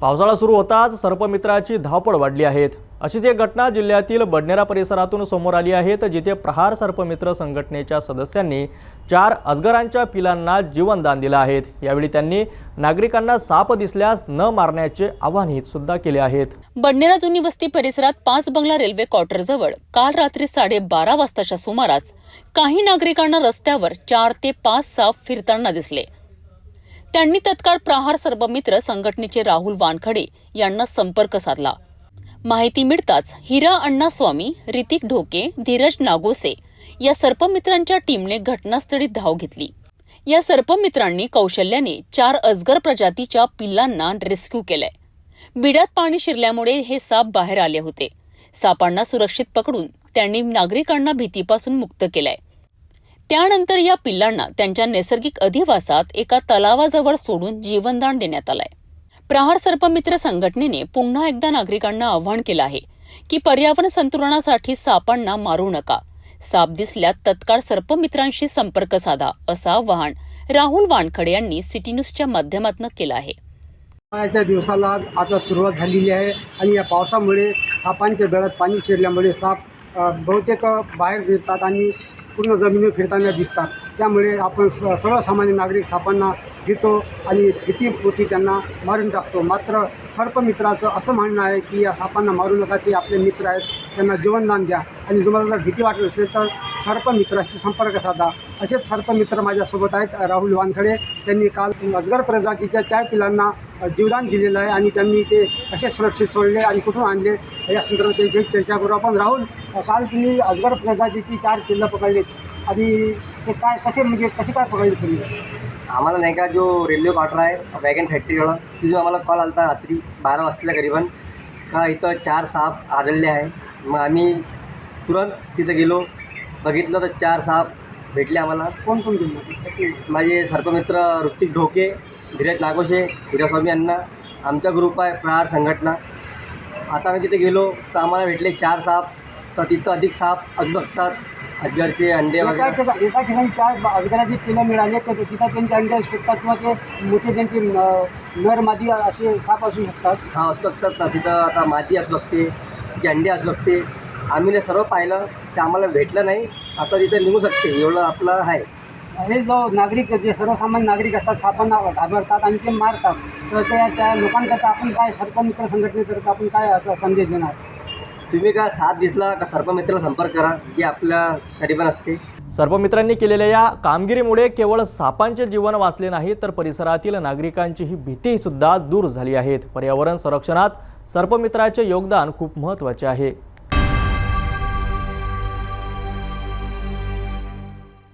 पावसाळा सुरू होताच सर्पमित्राची धावपळ वाढली आहेत अशीच एक घटना जिल्ह्यातील बडनेरा परिसरातून समोर आली आहे. तर जिथे प्रहार सर्पमित्र संघटनेच्या सदस्यांनी चार अजगरांच्या पिलांना जीवनदान दिलं आहेत यावेळी त्यांनी नागरिकांना साप दिसल्यास न मारण्याचे आवाहन सुद्धा केले आहेत बडनेरा जुनी वस्ती परिसरात पाच बंगला रेल्वे क्वार्टरजवळ काल रात्री साडेबारा वाजताच्या सुमारास काही नागरिकांना रस्त्यावर चार ते पाच साप फिरताना दिसले. त्यांनी तत्काळ प्रहार सर्पमित्र संघटनेचे राहुल वानखडे यांना संपर्क साधला. माहिती मिळताच हिरा अण्णा स्वामी ऋतिक ढोके धीरज नागोसे या सर्पमित्रांच्या टीमने घटनास्थळी धाव घेतली. या सर्पमित्रांनी कौशल्याने चार अजगर प्रजातीच्या पिल्लांना रेस्क्यू केलंय. बिड्यात पाणी शिरल्यामुळे हे साप बाहेर आले होते. सापांना सुरक्षित पकडून त्यांनी नागरिकांना भीतीपासून मुक्त केलंय. त्यानंतर या पिल्लांना त्यांच्या नैसर्गिक अधिवासात एका तलावाजवळ सोडून जीवनदान देण्यात आलंय. प्रहार सर्पमित्र संघटनेने पुन्हा एकदा नागरिकांना आवाहन केलं आहे की पर्यावरण संतुलनासाठी सापांना मारू नका. साप दिसल्या तत्काळ सर्पमित्रांशी संपर्क साधा असं आवाहन राहुल वानखडे यांनी सिटी न्यूजच्या माध्यमातून केलं आहे. पाण्याच्या दिवसाला आता सुरुवात झालेली आहे आणि या पावसामुळे सापांच्या गळ्यात पाणी शिरल्यामुळे साप बहुतेक बाहेर फिरतात आणि पूर्ण जमिनीवर फिरताना दिसतात. त्यामुळे आपण स सर्वसामान्य नागरिक सापांना घेतो आणि भीतीपोटी त्यांना मारून टाकतो. मात्र सर्पमित्राचं असं म्हणणं आहे की या सापांना मारू नका ते आपले मित्र आहेत त्यांना जीवनदान द्या. आणि तुम्हाला जर भीती वाटत असेल तर सर्पमित्राशी संपर्क साधा. असेच सर्पमित्र माझ्यासोबत आहेत राहुल वानखडे. त्यांनी काल अजगर प्रजातीच्या चार पिलांना जीवदान दिलेलं आहे आणि त्यांनी ते कसे सुरक्षित सोडले आणि कुठून आणले या संदर्भात त्यांच्याशी चर्चा करू. आपण राहुल काल तुम्ही अजगर प्रजातीची चार पिल्लं पकडलीत. आणि ते काय कसे म्हणजे कसे काय पकडले तुम्ही? आम्हाला नाही का जो रेल्वे क्वार्टर आहे वॅगन फॅक्टरीवाला तिथून आम्हाला कॉल आला रात्री बारा वाजता करीबन का इथं चार साप आढळले आहे. मग आम्ही तुरंत तिथं गेलो बघितलं तर चार साप भेटले आम्हाला. कोण कोण गेले माझे सर्पमित्र ऋतिक ढोके धीरज नागोशे हिरास्वामी यांना आमचा ग्रुप आहे प्रहार संघटना. आता आम्ही तिथे गेलो तर आम्हाला भेटले चार साप तर तिथं अधिक साप असू शकतात अजगरचे अंडे एका वगैरे. ठिकाणी एका ठिकाणी चार अजगराची पिलं मिळाले तर तिथं त्यांचे अंडे असू शकतात किंवा ते मोठे त्यांचे न- नर मादी असे साप असू शकतात. हा असू शकतात ना. तिथं आता माती असू शकते तिचे अंडे असू शकते. आम्ही ते सर्व पाहिलं ते आम्हाला भेटलं नाही. आता तिथे निघू शकते एवढं आपलं आहे. हे जो नागरिक जे सर्वसामान्य नागरिक असतात सापांना घाबरतात आणि ते मारतात. तर त्या त्या लोकांकरता आपण काय सर्पमित्र संघटनेकरता आपण काय असा संदेश देणार? तुम्ही का साथ दिसला का सर्पमित्राला संपर्क करा जे आपल्यासाठी पण असते? सर्पमित्रांनी केलेल्या या कामगिरीमुळे केवळ सापांचे जीवन वाचले नाही तर परिसरातील नागरिकांचीही भीतीसुद्धा दूर झाली आहेत पर्यावरण संरक्षणात सर्पमित्राचे योगदान खूप महत्त्वाचे आहे.